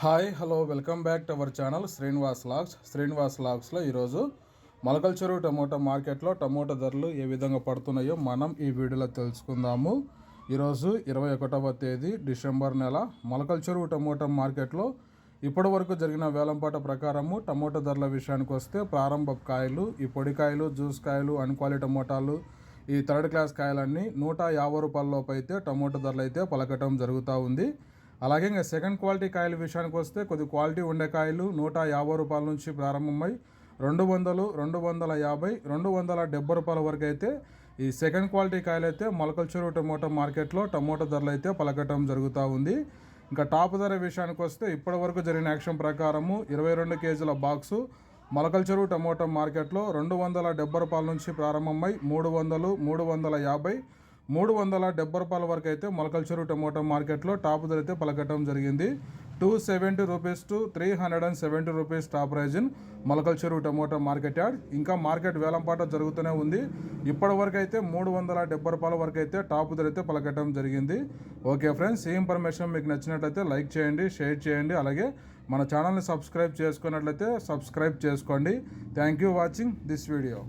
Hi hello welcome back to our channel Srinivas logs. Srinivas లాగ్స్లో ఈరోజు మొలకల చెరువు tomato మార్కెట్లో టమోటా ధరలు ఏ విధంగా పడుతున్నాయో మనం ఈ వీడియోలో తెలుసుకుందాము. ఈరోజు ఇరవై ఒకటవ తేదీ డిసెంబర్ నెల. మొలకల చెరువు టమోటా మార్కెట్లో ఇప్పటి వరకు జరిగిన వేలంపాట ప్రకారము టమోటా ధరల విషయానికి వస్తే ప్రారంభ కాయలు ఈ పొడి కాయలు జ్యూస్ కాయలు అన్క్వాలిటీ టమోటాలు ఈ థర్డ్ క్లాస్ కాయలన్నీ నూట యాభై రూపాయల లోపు అయితే టమోటా ధరలు అయితే పలకటం జరుగుతూ ఉంది. అలాగే ఇంకా సెకండ్ క్వాలిటీ కాయల విషయానికి వస్తే కొద్ది క్వాలిటీ ఉండే కాయలు నూట యాభై రూపాయల నుంచి ప్రారంభమై రెండు వందలు రెండు వందల యాభై రెండు వందల డెబ్బై రూపాయల వరకు అయితే ఈ సెకండ్ క్వాలిటీ కాయలు అయితే మొలకల్చూరు టమోటా మార్కెట్లో టమోటా ధరలు అయితే పలకటం జరుగుతూ ఉంది. ఇంకా టాప్ ధర విషయానికి వస్తే ఇప్పటివరకు జరిగిన యాక్షన్ ప్రకారము ఇరవై రెండు కేజీల బాక్సు మొలకల చెరువు టమోటా మార్కెట్లో రెండు వందల డెబ్బై రూపాయల నుంచి ప్రారంభమై మూడు వందలు మూడు వందల యాభై మూడు వందల డెబ్బై రూపాయల వరకు అయితే మొలకల చెరువు టమోటా మార్కెట్లో టాప్ ధర అయితే పలకటం జరిగింది. Two seventy rupees to three hundred and seventy rupees top prize in Molakalacheruvu tomato market yard. ఇంకా మార్కెట్ వేలంపాట జరుగుతూనే ఉంది. ఇప్పటి వరకు అయితే మూడు వందల డెబ్బై రూపాయల వరకు అయితే టాప్ ధర అయితే పలకటం జరిగింది. ఓకే ఫ్రెండ్స్ ఈ ఇన్ఫర్మేషన్ మీకు నచ్చినట్లయితే లైక్ చేయండి షేర్ చేయండి. అలాగే మన ఛానల్ని సబ్స్క్రైబ్ చేసుకున్నట్లయితే సబ్స్క్రైబ్ చేసుకోండి. Thank you watching this video.